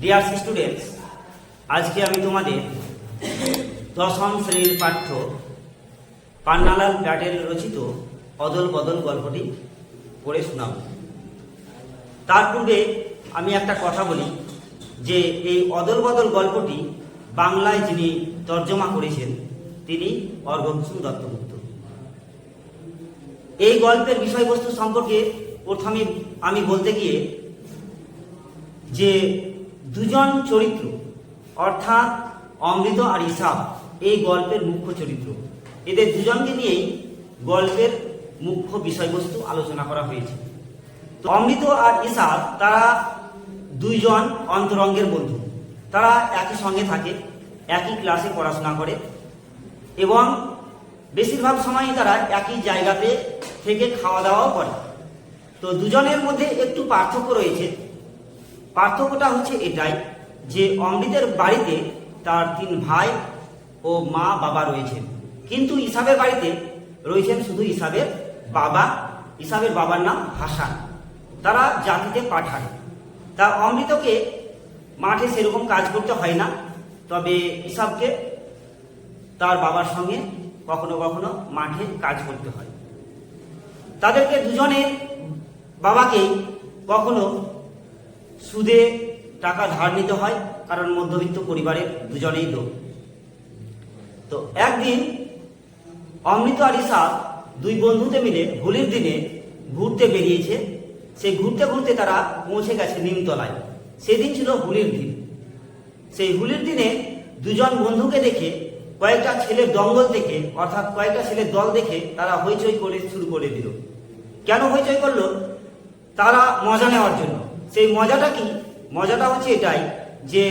Dear students আজকে আমি তোমাদের দশম শ্রেণির পাঠ্য পান্নালাল প্যাটেল রচিত অদল বদল গল্পটি পড়ে শোনাব। তার পূর্বে আমি একটা কথা বলি যে এই অদল বদল গল্পটি বাংলায় যিনি তর্জমা করেছেন, তিনি অর্ঘভূষণ দত্তগুপ্ত। এই গল্পের বিষয়বস্তু সম্পর্কে প্রথমে আমি বলতে গিয়ে যে দুজন চরিত্র, অর্থাৎ অমৃত আর ইসাব এই গল্পের মুখ্য চরিত্র। এদের দুজনকে নিয়েই গল্পের মুখ্য বিষয়বস্তু আলোচনা করা হয়েছে। অমৃত আর ইসাব তারা দুইজন অন্তরঙ্গের বন্ধু। তারা একই সঙ্গে থাকে, একই ক্লাসে পড়াশোনা করে এবং বেশিরভাগ সময়ই তারা একই জায়গাতে থেকে খাওয়া দাওয়াও করে। তো দুজনের মধ্যে একটু পার্থক্য রয়েছে। পার্থক্যটা হচ্ছে এটাই যে অমৃতের বাড়িতে তার তিন ভাই ও মা বাবা রয়েছেন। কিন্তু ইসাবের বাড়িতে রয়েছেন শুধু ইসাবের বাবা। ইসাবের বাবার নাম হাসান। তারা জাতিতে পাঠায় তা অমৃতকে মাঠে সেরকম কাজ করতে হয় না। তবে ইসাবকে তার বাবার সঙ্গে কখনো কখনো মাঠে কাজ করতে হয়। তাদেরকে দুজনের বাবাকেই কখনো সুদে টাকা ধার নিতে হয়, কারণ মধ্যবিত্ত পরিবারের দুজনেই লোক। তো একদিন অমৃত আর দুই বন্ধুতে মিলে হোলির দিনে ঘুরতে বেরিয়েছে। সেই ঘুরতে ঘুরতে তারা পৌঁছে গেছে নিমতলায়। সেদিন ছিল হোলির দিন। সেই হোলির দিনে দুজন বন্ধুকে দেখে কয়েকটা ছেলের দঙ্গল দেখে, অর্থাৎ কয়েকটা ছেলের দল দেখে তারা হইচই করে শুরু করে দিল। কেন হইচই করল? তারা মজা নেওয়ার জন্য। সেই মজাটা কি? মজাটা হচ্ছে এটাই যে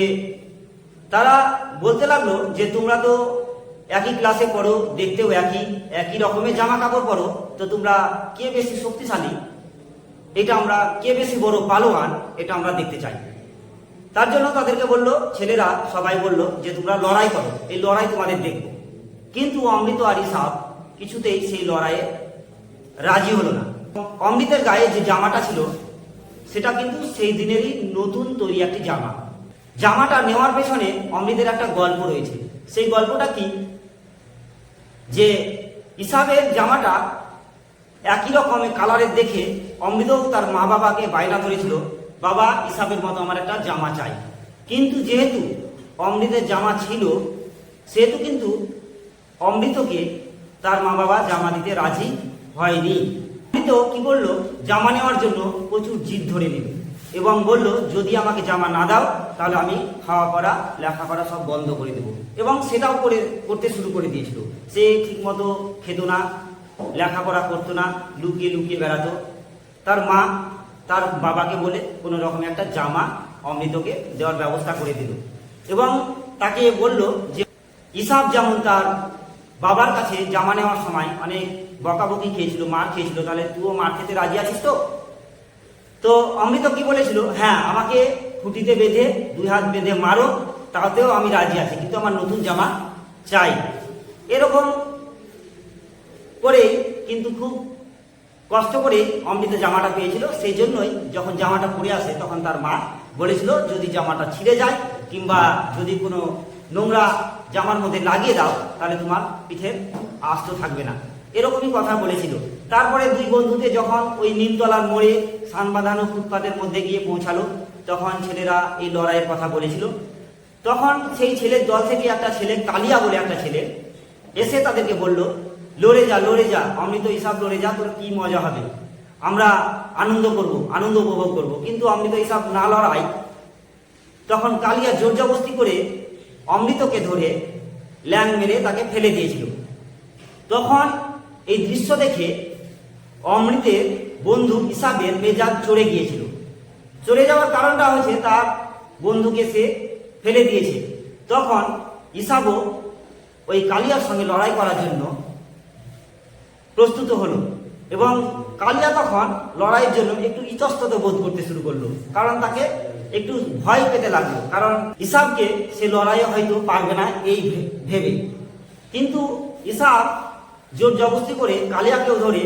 তারা বলতে লাগল যে তোমরা তো একই ক্লাসে পড়ো, দেখতেও একই একই রকমের জামা কাপড় পরো, তো তোমরা কে বেশি শক্তিশালী? এটা আমরা কে বেশি বড় পালোয়ান, এটা আমরা দেখতে চাই। তার জন্য তাদেরকে বলল, ছেলেরা সবাই বলল যে তোমরা লড়াই করো, এই লড়াই তোমাদের দেখব। কিন্তু অমৃত আর ইসাব কিছুতেই সেই লড়াইয়ে রাজি হলো না। অমৃতের গায়ে যে জামাটা ছিল সেটা কিন্তু সেই দিনেরই নতুন তৈরি একটি জামা। জামাটা নেওয়ার পেছনে অমৃতের একটা গল্প রয়েছে। সেই গল্পটা কি? যে ইসাবের জামাটা একই রকমের কালারের দেখে অমৃতও তার মা বাবাকে বায়না ধরেছিল, বাবা ইসাবের মতো আমার একটা জামা চাই। কিন্তু যেহেতু অমৃতের জামা ছিল, সেহেতু কিন্তু অমৃতকে তার মা বাবা জামা দিতে রাজি হয়নি। অমৃত কি করল জামা নেওয়ার জন্য প্রচুর জিদ ধরে নিল। এবং বলল, যদি আমাকে জামা না দাও, তাহলে আমি খাওয়া পড়া লেখাপড়া সব বন্ধ করে দেবো। এবং সেটাও করে, করতে শুরু করে দিয়েছিল। সে ঠিকমতো খেত না লেখাপড়া করতো না, লুকিয়ে লুকিয়ে বেড়াতো। তার মা তার বাবাকে বলে কোনো রকম একটা জামা অমৃতকে দেওয়ার ব্যবস্থা করে দিল। এবং তাকে বলল যে, ইসাব যেমন তার বাবার কাছে জামা নেওয়ার সময় অনেক বকাবকি খেয়েছিল, মার খেয়েছিল, তাহলে তুইও মার খেতে রাজি আছিস তো? তো অমৃত কি বলেছিল? হ্যাঁ আমাকে খুঁটিতে বেঁধে, দুই হাত বেঁধে মারো, তাতেও আমি রাজি আছি, কিন্তু আমার নতুন জামা চাই। এরকম করে কিন্তু খুব কষ্ট করে অমৃত জামাটা পেয়েছিল সেই জন্যই যখন জামাটা পরে আসে তখন তার মা বলেছিল, যদি জামাটা ছিঁড়ে যায়, কিংবা যদি কোনো নোংরা জামার মধ্যে লাগিয়ে দাও, তাহলে তোমার পিঠের আস্ত থাকবে না। এরকমই কথা বলেছিল। তারপরে দুই বন্ধুতে যখন ওই নিমতলার মোড়ে সান বাঁধানো ফুটপাতের মধ্যে গিয়ে পৌঁছালো, তখন ছেলেরা এই লড়াইয়ের কথা বলেছিল। তখন সেই ছেলের দল থেকে একটা ছেলে, কালিয়া বলে একটা ছেলে, এসে তাদেরকে বলল, লড়ে যা লড়ে যা, অমৃত হিসাব লড়ে যা, তোর কি মজা হবে? আমরা আনন্দ করব, আনন্দ উপভোগ করব। কিন্তু অমৃত হিসাব না লড়াই, তখন কালিয়া জোর জবস্তি করে অমৃতকে ধরে ল্যাং মেরে তাকে ফেলে দিয়েছিল। তখন এই দৃশ্য দেখে অমৃতের বন্ধু হিসাবের মেজাজ চড়ে গিয়েছিল। চলে যাওয়ার কারণটা হচ্ছে তার বন্ধুকে সে ফেলে দিয়েছে। তখন ইসাবও ওই কালিয়ার সঙ্গে লড়াই করার জন্য প্রস্তুত হলো এবং কালিয়া তখন লড়াইয়ের জন্য একটু ইতস্তত বোধ করতে শুরু করল। কারণ তাকে একটু ভয় পেতে লাগল। কারণ ইসাবকে সে লড়াইয়ে হয়তো পারবে না এই ভেবে। কিন্তু ইসাব জোর জবস্তি করে কালিয়াকেও ধরে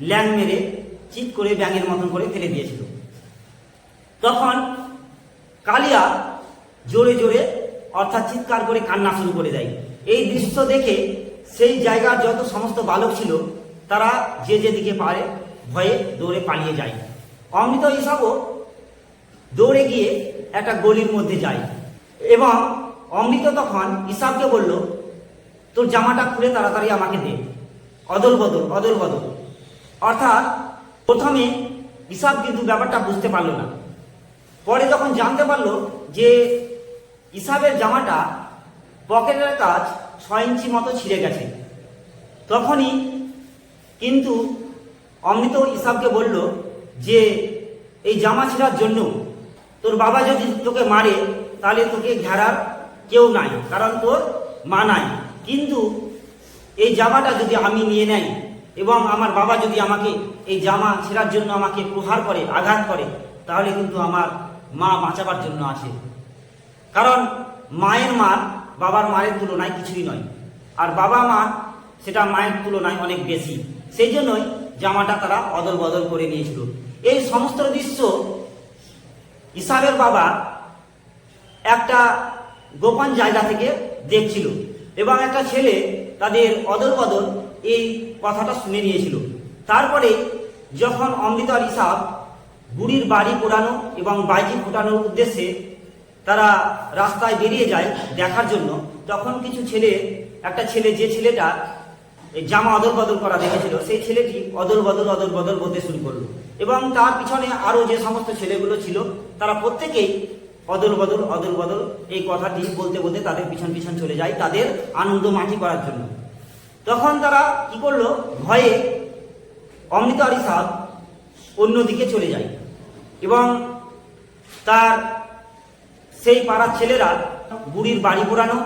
ল্যাং মেরে চিৎ করে ব্যাঙের মতন করে ফেলে দিয়েছিল। তখন কালিয়া জোরে জোরে অর্থাৎ চিৎকার করে কান্না শুরু করে দেয়। এই দৃশ্য দেখে সেই জায়গার যত সমস্ত বালক ছিল তারা যে যেদিকে পারে ভয়ে দৌড়ে পালিয়ে যায়। অমৃত হিসাবও দৌড়ে গিয়ে একটা গলির মধ্যে যায়। এবং অমৃত তখন ইসাবকে বলল, তোর জামাটা খুলে তাড়াতাড়ি আমাকে দে। অদল বদল অদল বদল। অর্থাৎ প্রথমে ইসাব কিন্তু ব্যাপারটা বুঝতে পারল না। পরে যখন জানতে পারল যে ইসাবের জামাটা পকেটের কাজ ছয় ইঞ্চি মতো ছিঁড়ে গেছে, তখনই কিন্তু অমৃত ইসাবকে বলল যে, এই জামা ছিঁড়ার জন্য তোর বাবা যদি তোকে মারে, তাহলে তোকে ঘেরার কেউ নাই, কারণ তোর মা নাই। কিন্তু এই জামাটা যদি আমি নিয়ে নেই এবং আমার বাবা যদি আমাকে এই জামা ছেঁড়ার জন্য আমাকে প্রহার করে, আঘাত করে, তাহলে কিন্তু আমার মা বাঁচাবার জন্য আসে কারণ মায়ের মার বাবার মায়ের তুলনায় কিছুই নয়। আর বাবা মা সেটা মায়ের তুলনায় অনেক বেশি। সেই জন্যই জামাটা তারা অদল বদল করে নিয়েছিল। এই সমস্ত দৃশ্য ইসাবের বাবা একটা গোপন জায়গা থেকে দেখছিল এবং একটা ছেলে তাদের অদল বদল এই কথাটা শুনে নিয়েছিল। তারপরে যখন অমৃত আর ইসাব বুড়ির বাড়ি পোড়ানো এবং বাইজি ফোটানোর উদ্দেশ্যে তারা রাস্তায় বেরিয়ে যায় দেখার জন্য, তখন কিছু ছেলে, একটা ছেলে, যে ছেলেটা এই জামা অদল বদল করা দেখেছিল, সেই ছেলেটি অদল বদল অদল বদল বলতে শুরু করল। এবং তার পিছনে আরও যে সমস্ত ছেলেগুলো ছিল, তারা প্রত্যেকেই অদল বদল অদল বদল এই কথাটি বলতে বলতে তাদের পিছন পিছন চলে যায় তাদের আনন্দ মাটি করার জন্য। তখন তারা কি করল? ভয়ে অমৃত আলী সাহ অন্যদিকে চলে যায় এবং তার সেই পাড়ার ছেলেরা বুড়ির বাড়ি পোড়ানো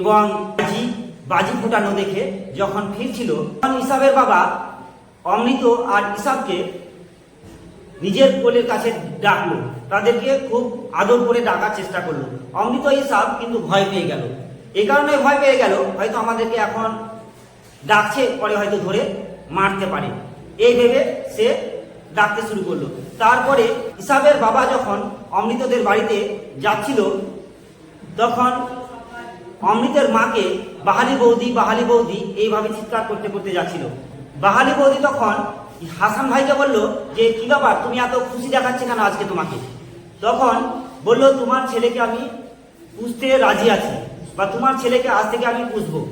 এবং বাজি বাজি ফোটানো দেখে যখন ফিরছিল, তখন ইসাবের বাবা অমৃত আর ইসাবকে নিজের কোলের কাছে ডাকলো। তাদেরকে খুব আদর করে ডাকার চেষ্টা করল। অমৃত ইসাব কিন্তু ভয় পেয়ে গেল। এই কারণে ভয় পেয়ে গেল, হয়তো আমাদেরকে এখন ডাকছে, পরে হয়তো ধরে মারতে পারে। এই ভেবে সে ডাকতে শুরু করল। তারপরে ইসাবের বাবা যখন অমৃতদের বাড়িতে যাচ্ছিল, তখন অমৃতের মাকে বাহালি বৌদি বাহালি বৌদি এইভাবে চিৎকার করতে করতে যাচ্ছিল। বাহালি বৌদি তখন হাসান ভাইকে বলল, যে, কি ব্যাপার? তুমি এত খুশি দেখাচ্ছে কেন আজকে তোমাকে? তখন বলল, তোমার ছেলেকে আমি পুষতে রাজি আছি বা তোমার ছেলেকে আজ থেকে আমি পুষবো।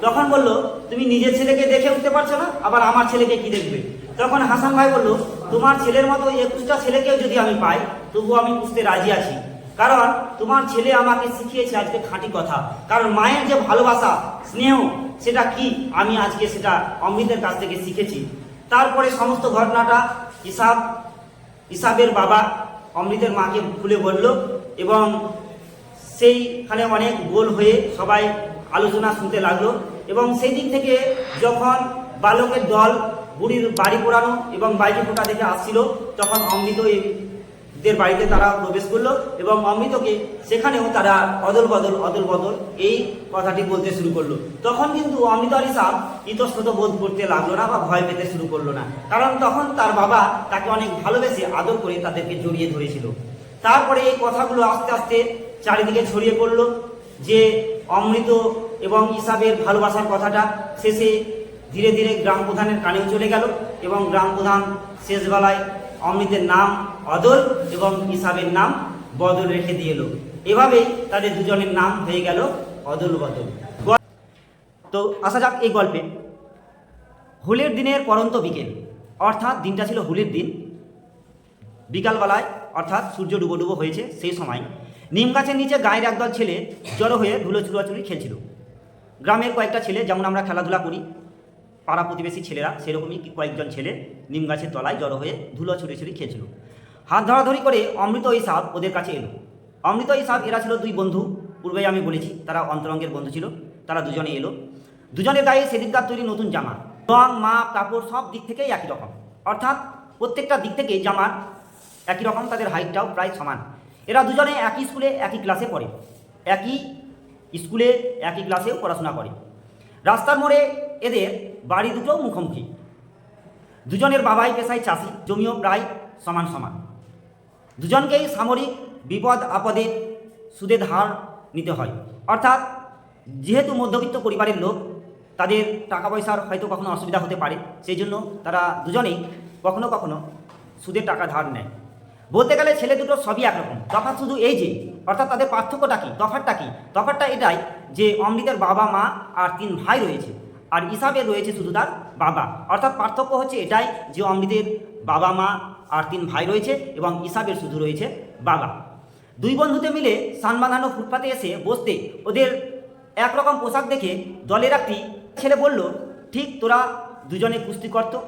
তখন বলল, তুমি নিজের ছেলেকে দেখে উঠতে পারছ না? আবার আমার ছেলেকে কি দেখবে? তখন হাসান ভাই বলল, তোমার ছেলের মতো একুশটা ছেলেকেও যদি আমি পাই, তবুও আমি পুষতে রাজি আছি। কারণ তোমার ছেলে আমাকে শিখিয়েছে আজকে খাঁটি কথা। কারণ মায়ের যে ভালোবাসা, স্নেহ, সেটা কি? আমি আজকে সেটা অমৃতের কাছ থেকে শিখেছি। তারপরে সমস্ত ঘটনাটা হিসাব, হিসাবের বাবা অমৃতের মাকে খুলে বলল এবং সেইখানে অনেক গোল হয়ে সবাই আলোচনা শুনতে লাগল এবং সেই দিক থেকে যখন বালকের দল বুড়ির বাড়ি পোড়ানো এবং বাইরে ফোটা দেখে আসছিল, তখন অমৃত এদের বাড়িতে তারা প্রবেশ করল এবং অমৃতকে সেখানেও তারা অদল বদল অদল বদল এই কথাটি বলতে শুরু করল। তখন কিন্তু অমৃত আলী সাহ ইতস্তত বোধ করতে লাগল না বা ভয় পেতে শুরু করল না। কারণ তখন তার বাবা তাকে অনেক ভালোবেসে আদর করে তাদেরকে জড়িয়ে ধরেছিল। তারপরে এই কথাগুলো আস্তে আস্তে চারিদিকে ছড়িয়ে পড়ল যে অমৃত এবং ইসাবের ভালোবাসার কথাটা শেষে ধীরে ধীরে গ্রাম প্রধানের কানেও চলে গেল এবং গ্রাম প্রধান শেষবেলায় অমৃতের নাম অদল এবং ইসাবের নাম বদল রেখে দিয়ে এলো। এভাবেই তাদের দুজনের নাম হয়ে গেল অদল বদল। তো আসা যাক এই গল্পে। হোলির দিনের পরন্ত বিকেল। অর্থাৎ দিনটা ছিল হোলির দিন। বিকালবেলায়, অর্থাৎ সূর্য ডুবো ডুবো হয়েছে সেই সময়। নিম গাছের নিচে গায়ের একদল ছেলে জড়ো হয়ে ধুলো চুরাচুরি খেলছিল। গ্রামের কয়েকটা ছেলে, যেমন আমরা খেলাধুলা করি পাড়া প্রতিবেশী ছেলেরা, সেরকমই কয়েকজন ছেলে নিম গাছের তলায় জড়ো হয়ে ধুলো ছুড়ে ছুড়ি খেলছিল হাত ধরাধরি করে অমৃত ইসাব ওদের কাছে এলো। অমৃত ইসাব এরা ছিল দুই বন্ধু, পূর্বেই আমি বলেছি তারা অন্তরঙ্গের বন্ধু ছিল, তারা দুজনে এলো। দুজনের গায়ে সেদিনকার তৈরি নতুন জামা। রং, মাপ, কাপড় সব দিক থেকেই একই রকম। অর্থাৎ প্রত্যেকটা দিক থেকেই জামার একই রকম, তাদের হাইটটাও প্রায় সমান। এরা দুজনে একই স্কুলে, একই ক্লাসে পড়ে। একই স্কুলে, একই ক্লাসেও পড়াশোনা করে। রাস্তার মোড়ে এদের বাড়ি দুটো মুখোমুখি। দুজনের বাবাই পেশায় চাষি, জমিও প্রায় সমান সমান। দুজনকেই সামরিক বিপদ, আপদে সুদে ধার নিতে হয়। অর্থাৎ, যেহেতু মধ্যবিত্ত পরিবারের লোক, তাদের টাকা পয়সার হয়তো কখনো অসুবিধা হতে পারে। সেই জন্য তারা দুজনেই কখনো কখনো সুদের টাকা ধার নেয়। বলতে গেলে ছেলে দুটো সবই একরকম। তফাৎ শুধু এই যে, অর্থাৎ তাদের পার্থক্যটা কি, তফাৎটা কি? তফাৎটা এটাই যে অমৃতের বাবা, মা আর তিন ভাই রয়েছে। আর ইসাবের রয়েছে শুধু তার বাবা। অর্থাৎ পার্থক্য হচ্ছে এটাই যে অমৃতের বাবা মা আর তিন ভাই রয়েছে এবং ইসাবের শুধু রয়েছে বাবা। দুই বন্ধুতে মিলে সান বাঁধানো ফুটপাতে এসে বসতে ওদের একরকম পোশাক দেখে দলের একটি ছেলে বলল, ঠিক তোরা দুজনে কুস্তি করতো।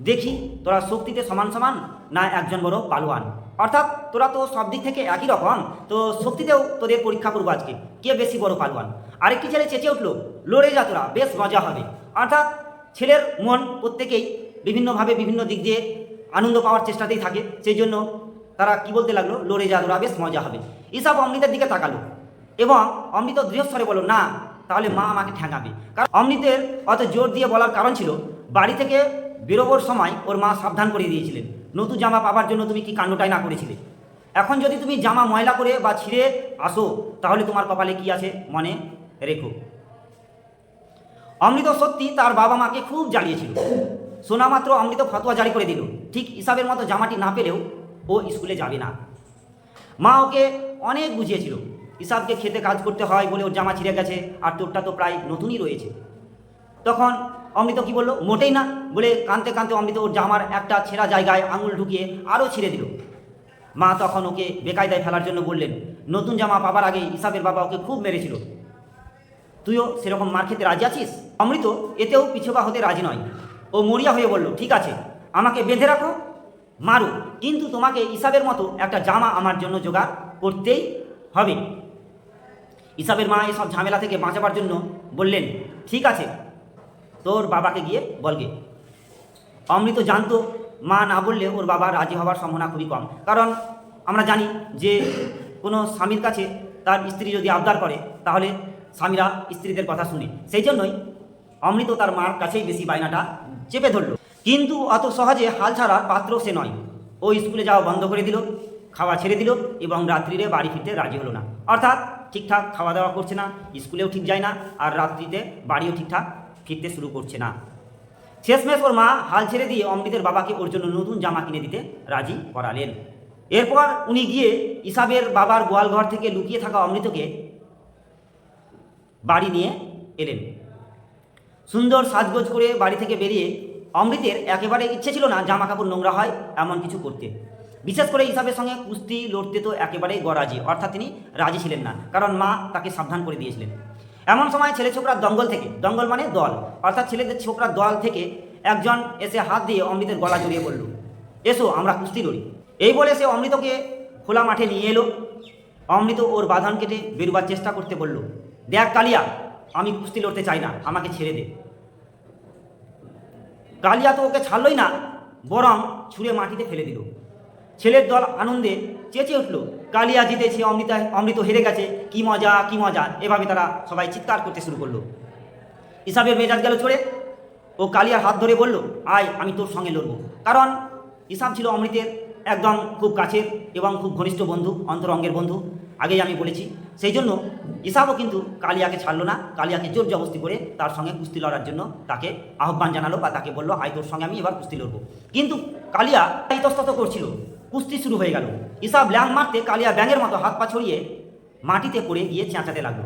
দেখি তোরা শক্তিতে সমান সমান না একজন বড় পালোয়ান। অর্থাৎ তোরা তো সব দিক থেকে একই রকম। তো শক্তিতেও তোদের পরীক্ষা করব আজকে। কে বেশি বড় পালোয়ান? আরেকটি ছেলে চেঁচে উঠল, লড়ে যা তোরা, বেশ মজা হবে। অর্থাৎ ছেলের মন প্রত্যেকেই বিভিন্নভাবে বিভিন্ন দিক দিয়ে আনন্দ পাওয়ার চেষ্টাতেই থাকে। সেই জন্য তারা কি বলতে লাগল, লড়ে যা তোরা, বেশ মজা হবে। এসব অমৃতের দিকে তাকালো এবং অমৃত দৃঢ়স্বরে বলো না, তাহলে মা আমাকে ঠ্যাঙাবে। কারণ অমৃতের অত জোর দিয়ে বলার কারণ ছিল, বাড়ি থেকে বেরোবার সময় ওর মা সাবধান করে দিয়েছিলেন। নতুন জামা পাবার জন্য তুমি কি কাণ্ডটাই না করেছিলে? এখন যদি তুমি জামা ময়লা করে বা ছিঁড়ে আসো, তাহলে তোমার কপালে কি আছে? মনে রেখো। অমৃত সত্যি তার বাবা মাকে খুব জ্বালিয়েছিল। শোনা মাত্র অমৃত ফতোয়া জারি করে দিল। ঠিক হিসাবের মতো জামাটি না পেলেও ও স্কুলে যাবে না। মা ওকে অনেক বুঝিয়েছিল। হিসাবকে খেতে কাজ করতে হয় বলে ওর জামা ছিঁড়ে গেছে, আর তোরটা তো প্রায় নতুনই রয়েছে। তখন অমৃত কি বলল? মোটেই না। বলে কানতে কানতে অমৃত ওর জামার একটা ছেঁড়া জায়গায় আঙুল ঢুকিয়ে আরও ছিঁড়ে দিল। মা তখন ওকে বেকায়দায় ফেলার জন্য বললেন, নতুন জামা পাবার আগে ইসাবের বাবা ওকে খুব মেরেছিল। তুইও সেরকম মার খেতে রাজি আছিস? অমৃত এতেও পিছপা হতে রাজি নয়। ও মরিয়া হয়ে বলল, ঠিক আছে, আমাকে বেঁধে রাখো, মারো, কিন্তু তোমাকে ইসাবের মতো একটা জামা আমার জন্য জোগাড় করতেই হবে। ইসাবের মা এসব ঝামেলা থেকে বাঁচাবার জন্য বললেন, ঠিক আছে তোর বাবাকে গিয়ে বলগে অমৃত জানতো, মা না বললে ওর বাবা রাজি হওয়ার সম্ভাবনা খুবই কম। কারণ আমরা জানি যে কোনো স্বামীর কাছে তার স্ত্রী যদি আবদার করে, তাহলে স্বামীরা স্ত্রীদের কথা শুনে। সেই জন্যই অমৃত তার মার কাছেই বেশি বায়নাটা চেপে ধরল। কিন্তু অত সহজে হাল ছাড়ার পাত্র সে নয়। ও স্কুলে যাওয়া বন্ধ করে দিল, খাওয়া ছেড়ে দিল এবং রাত্রিরে বাড়ি ফিরতে রাজি হলো না। অর্থাৎ ঠিকঠাক খাওয়া দাওয়া করছে না, স্কুলেও ঠিক যায় না, আর রাত্রিতে বাড়িও ঠিকঠাক ফিরতে শুরু করছে না। শেষমেশ ওর মা হাল ছেড়ে দিয়ে অমৃতের বাবাকে ওর জন্য নতুন জামা কিনে দিতে রাজি করালেন। এরপর উনি গিয়ে ইসাবের বাবার গোয়ালঘর থেকে লুকিয়ে থাকা অমৃতকে বাড়ি নিয়ে এলেন। সুন্দর সাজগোজ করে বাড়ি থেকে বেরিয়ে অমৃতের একেবারে ইচ্ছে ছিল না জামা কাপড় নোংরা হয় এমন কিছু করতে। বিশেষ করে ইসাবের সঙ্গে কুস্তি, লড়তে তো একেবারেই গরাজি, অর্থাৎ তিনি রাজি ছিলেন না, কারণ মা তাকে সাবধান করে দিয়েছিলেন। এমন সময় ছেলে ছোকরার দঙ্গল থেকে, দঙ্গল মানে দল, অর্থাৎ ছেলেদের ছোকরার দল থেকে একজন এসে হাত দিয়ে অমৃতের গলা জড়িয়ে পড়ল এসো, আমরা কুস্তি লড়ি। এই বলে সে অমৃতকে খোলা মাঠে নিয়ে এলো। অমৃত ওর বাঁধন কেটে বেরোবার চেষ্টা করতে বলল, দেখ কালিয়া, আমি কুস্তি লড়তে চাই না, আমাকে ছেড়ে দে। কালিয়া তো ওকে ছাড়লই না, বরং ছুঁড়ে মাটিতে ফেলে দিল। ছেলের দল আনন্দে চেঁচে উঠল, কালিয়া জিতেছে, অমৃতা, অমৃত হেরে গেছে, কি মজা কি মজা। এভাবে তারা সবাই চিৎকার করতে শুরু করল। ইসাবের মেজাজ গেল ছড়ে। ও কালিয়ার হাত ধরে বলল, আয়, আমি তোর সঙ্গে লড়বো। কারণ ইসাব ছিল অমৃতের একদম খুব কাছের এবং খুব ঘনিষ্ঠ বন্ধু, অন্তরঙ্গের বন্ধু। আগেই আমি বলেছি। সেই জন্য ইসাবও কিন্তু কালিয়াকে ছাড়লো না। কালিয়াকে জোর জবস্তি করে তার সঙ্গে কুস্তি লড়ার জন্য তাকে আহ্বান জানালো বা তাকে বলল, আয়, তোর সঙ্গে আমি এবার কুস্তি লড়বো। কিন্তু কালিয়া ইতস্তত করছিল। কুস্তি শুরু হয়ে গেল। ইসাব ল্যাং মারতে কালিয়া ব্যাঙের মতো হাত পা ছড়িয়ে মাটিতে পড়ে গিয়ে চেঁচাতে লাগল।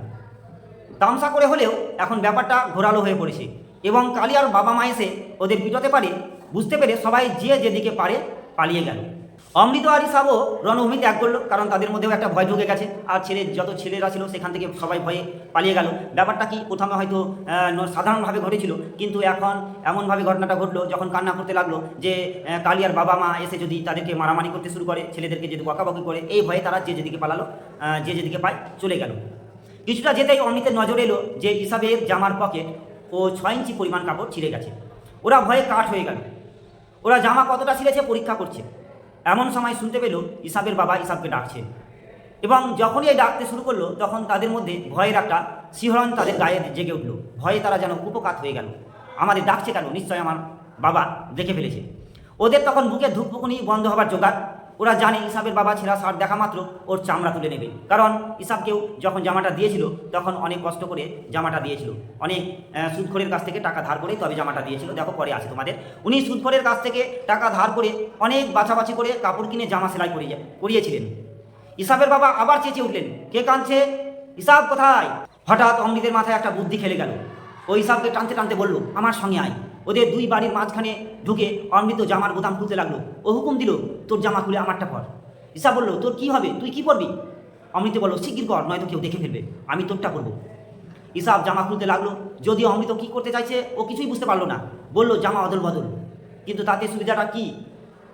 তামসা করে হলেও এখন ব্যাপারটা ঘোরালো হয়ে পড়েছে এবং কালিয়ার বাবা মা এসে ওদের পিটোতে পারে বুঝতে পেরে সবাই যে যেদিকে পারে পালিয়ে গেল। অমৃত আর ইসাবও রণভূমি ত্যাগ করল, কারণ তাদের মধ্যেও একটা ভয় ঢুকে গেছে। আর ছেলে, যত ছেলেরা ছিল, সেখান থেকে সবাই ভয়ে পালিয়ে গেল। ব্যাপারটা কি, প্রথমে হয়তো সাধারণভাবে ঘটেছিল, কিন্তু এখন এমনভাবে ঘটনাটা ঘটলো, যখন কান্না করতে লাগল যে কালিয়ার বাবা মা এসে যদি তাদেরকে মারামারি করতে শুরু করে, ছেলেদেরকে যদি বকাবকি করে, এই ভয়ে তারা যে যেদিকে পালালো যে যেদিকে পায় চলে গেল। কিছুটা যেতেই অমৃতের নজর এলো যে ইসাবের জামার পকেট ও ছয় ইঞ্চি পরিমাণ কাপড় ছিঁড়ে গেছে। ওরা ভয়ে কাঠ হয়ে গেল। ওরা জামা কতটা ছিঁড়েছে পরীক্ষা করছে। এমন সময় শুনতে পেল ইসাবের বাবা ইসাবকে ডাকছে এবং যখনই এই ডাকতে শুরু করল, তখন তাদের মধ্যে ভয়ের একটা শিহরণ তাদের গায়ে জেগে উঠল। ভয়ে তারা যেন উপকাত হয়ে গেল। আমাদের ডাকছে কেন? নিশ্চয় আমার বাবা দেখে ফেলেছে। ওদের তখন বুকে ধূপপুকুনি বন্ধ হবার জোগাড় ওরা জানে ইসাবের বাবা ছেঁড়া শার্ট দেখা মাত্র ওর চামড়া তুলে নেবে। কারণ ইসাবকেও যখন জামাটা দিয়েছিল, তখন অনেক কষ্ট করে জামাটা দিয়েছিল। অনেক সুদখোরের কাছ থেকে টাকা ধার করে তবে জামাটা দিয়েছিল। দেখো, পরে আছে তোমাদের। উনি সুদখোরের কাছ থেকে টাকা ধার করে অনেক বাছাবাছি করে কাপড় কিনে জামা সেলাই করিয়ে, করিয়েছিলেন। ইসাবের বাবা আবার চেঁচিয়ে উঠলেন, কে কাঁদছে? ইসাব কোথায়? হঠাৎ অমৃতের মাথায় একটা বুদ্ধি খেলে গেল। ওই ইসাবকে টানতে টানতে বলল, আমার সঙ্গে আয়। ওদের দুই বাড়ির মাঝখানে ঢুকে অমৃত জামার বোতাম খুলতে লাগল। ও হুকুম দিল, তোর জামা খুলে আমারটা পর। ইসাব বলল, তোর কি হবে? তুই কি পরবি? অমৃত বলল, শিগগির কর, নয়তো কেউ দেখে ফেলবে। আমি তোরটা করব ইসাব জামা খুলতে লাগল, যদিও অমৃত কি করতে চাইছে, ও কিছুই বুঝতে পারল না। বলল, জামা অদল বদল কিন্তু তাতে সুবিধাটা কি?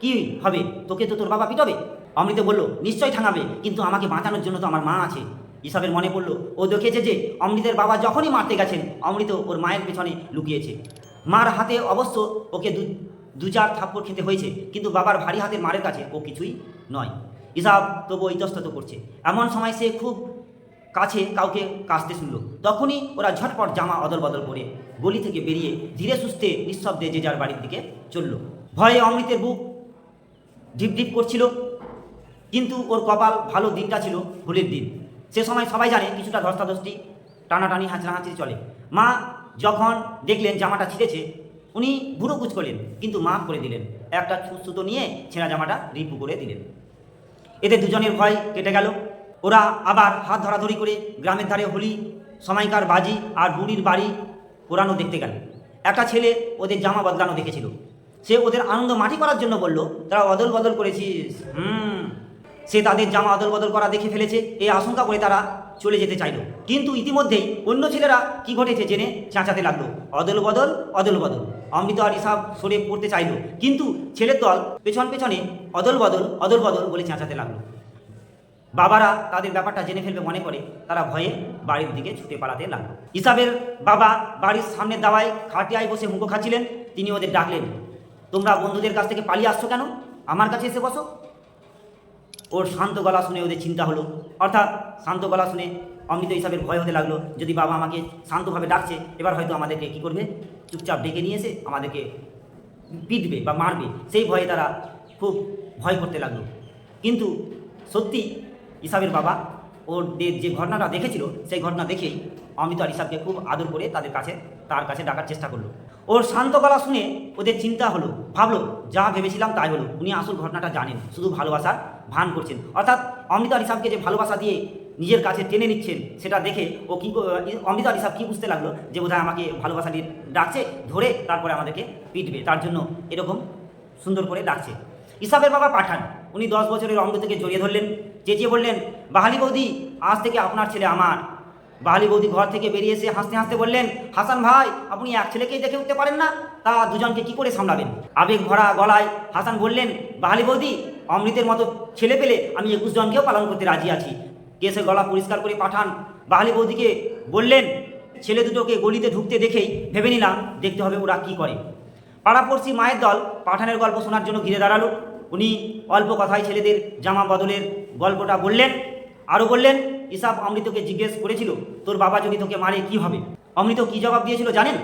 কি হবে? তোকে তো তোর বাবা পিটাবে? অমৃত বলল নিশ্চয় ঠাঙাবে, কিন্তু আমাকে বাঁচানোর জন্য তো আমার মা আছে। ইসাবের মনে পড়ল, ও দেখেছে যে অমৃতের বাবা যখনই মারতে গেছেন, অমৃত ওর মায়ের পেছনে লুকিয়েছে। মার হাতে অবশ্য ওকে দু দু চার থাপ্পড় খেতে হয়েছে, কিন্তু বাবার ভারী হাতের মারের কাছে ও কিছুই নয়। ইসাব তবু ইতস্তত করছে। এমন সময় সে খুব কাছে কাউকে কাশতে শুনলো। তখনই ওরা ঝটপট জামা অদল বদল করে গলি থেকে বেরিয়ে ধীরে সুস্থে নিঃশব্দে যে যার বাড়ির দিকে চলল। ভয়ে অমৃতের বুক ঢিপ ঢিপ করছিল, কিন্তু ওর কপাল ভালো দিনটা ছিল হোলির দিন। সে সময় সবাই জানে কিছুটা ধস্তাধস্তি, টানাটানি, হাঁচড়াহাঁচড়ি চলে। মা যখন দেখলেন জামাটা ছিঁড়েছে, উনি বুড়ো কুচ করলেন, কিন্তু মাফ করে দিলেন। একটা সুতো নিয়ে ছেঁড়া জামাটা রিপু করে দিলেন। এদের দুজনের ভয় কেটে গেল। ওরা আবার হাত ধরাধরি করে গ্রামের ধারে হোলি, সময়কার বাজি আর বুড়ির বাড়ি পোড়ানো দেখতে গেল। একটা ছেলে ওদের জামা বদলানো দেখেছিল। সে ওদের আনন্দ মাটি করার জন্য বলল, তারা অদল বদল করেছিস। হুম, সে তাদের জামা অদল বদল করা দেখে ফেলেছে। এই আশঙ্কা করে তারা চলে যেতে চাইল। কিন্তু ইতিমধ্যেই অন্য ছেলেরা কি ঘটেছে জেনে চাঁচাতে লাগল। অদল বদল অদল বদল। অমৃত আর ইসাব সরে পড়তে চাইল। কিন্তু ছেলের দল পেছন পেছনে অদল বদল অদল বদল বলে চেঁচাতে লাগল। বাবারা তাদের ব্যাপারটা জেনে ফেলবে মনে করে। তারা ভয়ে বাড়ির দিকে ছুটে পালাতে লাগল। ইসাবের বাবা বাড়ির সামনের দাওয়ায় খাটিয়ায় বসে মুখো খাচ্ছিলেন। তিনি ওদের ডাকলেন, তোমরা বন্ধুদের কাছ থেকে পালিয়ে আসছো কেন? আমার কাছে এসে বসো। ওর শান্ত গলা শুনে ওদের চিন্তা হলো। অর্থাৎ শান্ত গলা শুনে অমৃত হিসাবের ভয় হতে লাগল, যদি বাবা আমাকে শান্তভাবে ডাকছে, এবার হয়তো আমাদেরকে কি করবে? চুপচাপ ডেকে নিয়ে এসে আমাদেরকে পিটবে বা মারবে। সেই ভয়ে তারা খুব ভয় করতে লাগল। কিন্তু সত্যি ইসাবের বাবা ওর যে- যে ঘটনাটা দেখেছিল, সেই ঘটনা দেখেই অমিত আর ইসাবকে খুব আদর করে তাদের কাছে, তার কাছে ডাকার চেষ্টা করল। ওর শান্ত গলা শুনে ওদের চিন্তা হলো। ভাবলো, যা ভেবেছিলাম তাই হলো। উনি আসল ঘটনাটা জানেন, শুধু ভালোবাসার ভান করছেন। অর্থাৎ অমৃত আর ইসাবকে যে ভালোবাসা দিয়ে নিজের কাছে টেনে নিচ্ছেন, সেটা দেখে ও কী অমৃত আর ইসাব কী বুঝতে লাগল যে বোধহয় আমাকে ভালোবাসা দিয়ে ডাকছে, ধরে তারপরে আমাদেরকে পিটবে। তার জন্য এরকম সুন্দর করে ডাকছে। ইসাবের বাবা পাঠান। উনি দশ বছরের অঙ্গ থেকে জড়িয়ে ধরলেন। চেঁচিয়ে বললেন, বাহালি বৌদি, আজ থেকে আপনার ছেলে আমার। বাহালি বৌদি ঘর থেকে বেরিয়ে এসে হাসতে হাসতে বললেন, হাসান ভাই, আপনি এক ছেলেকেই দেখে উঠতে পারেন না? তা দুজনকে কি করে সামলাবেন? আবেগ ভরা গলায় হাসান বললেন বাহালি বৌদি, অমৃতের মতো ছেলে পেলে আমি একুশ জনকেও পালন করতে রাজি আছি। কেসে গলা পরিষ্কার করে পাঠান বাহালি বৌদিকে বললেন, ছেলে দুটোকে গলিতে ঢুকতে দেখেই ভেবে নিলাম, দেখতে হবে ওরা কি করে। পাড়াপড়শি মায়ের দল পাঠানের গল্প শোনার জন্য ঘিরে দাঁড়াল। উনি অল্প কথায় ছেলেদের জামা বদলের গল্পটা বললেন, আরও বললেন ইসাব অমৃতকে জিজ্ঞেস করেছিল, তোর বাবা যদি তোকে মারে, কি হবে? অমৃত কি জবাব দিয়েছিল জানেন?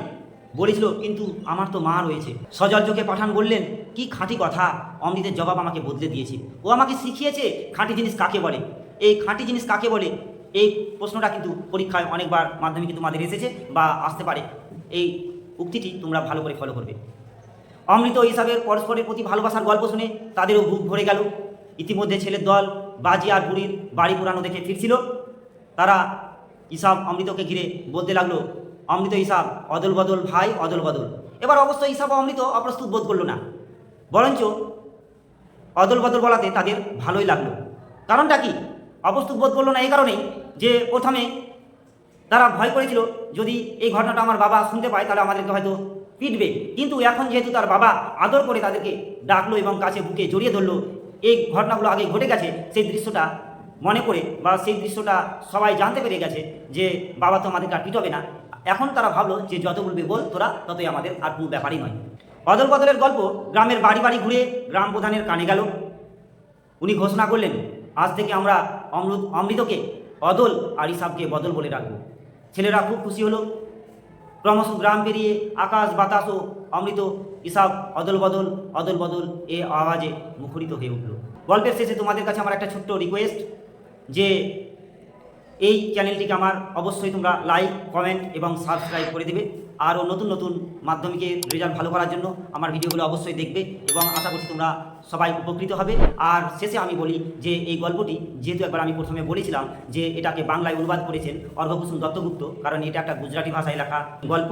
বলেছিল, কিন্তু আমার তো মা রয়েছে। সজল চোখে পাঠান বললেন, কি খাঁটি কথা, অমৃতের জবাব আমাকে বদলে দিয়েছে। ও আমাকে শিখিয়েছে খাঁটি জিনিস কাকে বলে। এই খাঁটি জিনিস কাকে বলে? এই প্রশ্নটা কিন্তু পরীক্ষায় অনেকবার মাধ্যমিকে তোমাদের এসেছে বা আসতে পারে। এই উক্তিটি তোমরা ভালো করে ফলো করবে। অমৃত ও ইসাবের পরস্পরের প্রতি ভালোবাসার গল্প শুনে তাদেরও বুক ভরে গেল। ইতিমধ্যে ছেলের দল বাজি আর বুড়ির বাড়ি পুরানো দেখে ফিরছিল। তারা ইসাব অমৃতকে ঘিরে বলতে লাগল, অমৃত ইসাব, অদল বদল ভাই, অদল বদল। এবার অবশ্য ইসাব অমৃত অপ্রস্তুত বোধ করল না। বরঞ্চ অদল বদল বলাতে তাদের ভালোই লাগল। কারণটা কি? অপ্রস্তুত বোধ করল না এই কারণেই যে প্রথমে তারা ভয় করেছিল, যদি এই ঘটনাটা আমার বাবা শুনতে পায়, তাহলে আমাদেরকে হয়তো পিটবে। কিন্তু এখন যেহেতু তার বাবা আদর করে তাদেরকে ডাকলো এবং কাছে বুকে জড়িয়ে ধরলো এই ঘটনাগুলো আগে ঘটে গেছে, সেই দৃশ্যটা মনে করে বা সেই দৃশ্যটা সবাই জানতে পেরে গেছে যে বাবা তো আমাদেরকে আর পিটবে না। এখন তারা ভাবলো যে যত বলবে বল তোরা, ততই আমাদের আর কোনো ব্যাপারই নয়। অদল বদলের গল্প, গ্রামের বাড়ি বাড়ি ঘুরে গ্রাম প্রধানের কানে গেল। উনি ঘোষণা করলেন, আজ থেকে আমরা অমৃত অমৃতকে অদল আর ইসাবকে বদল বলে রাখব। ছেলেরা খুব খুশি হলো। ক্রমশ গ্রাম পেরিয়ে আকাশ, বাতাস ও অমৃত ইসাব অদল বদল অদল বদল এ আওয়াজে মুখরিত হয়ে উঠল। গল্পের শেষে তোমাদের কাছে আমার একটা ছোট্ট রিকোয়েস্ট যে এই চ্যানেলটিকে আমার অবশ্যই তোমরা লাইক কমেন্ট এবং সাবস্ক্রাইব করে দেবে। আরও নতুন নতুন মাধ্যমিকে রেজাল্ট ভালো করার জন্য আমার ভিডিওগুলো অবশ্যই দেখবে এবং আশা করছি তোমরা সবাই উপকৃত হবে। আর শেষে আমি বলি যে এই গল্পটি যেহেতু একবার আমি প্রথমে বলেছিলাম যে এটাকে বাংলায় অনুবাদ করেছেন অর্ঘকুসুম দত্তগুপ্ত, কারণ এটা একটা গুজরাটি ভাষায় লেখা গল্প।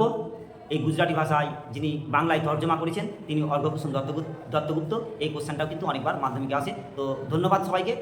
এই গুজরাটি ভাষায় যিনি বাংলায় তর্জমা করেছেন, তিনি অর্ঘকুসুম দত্তগুপ্ত দত্তগুপ্ত, এই কোশ্চেনটাও কিন্তু অনেকবার মাধ্যমিকে আসে। তো ধন্যবাদ সবাইকে।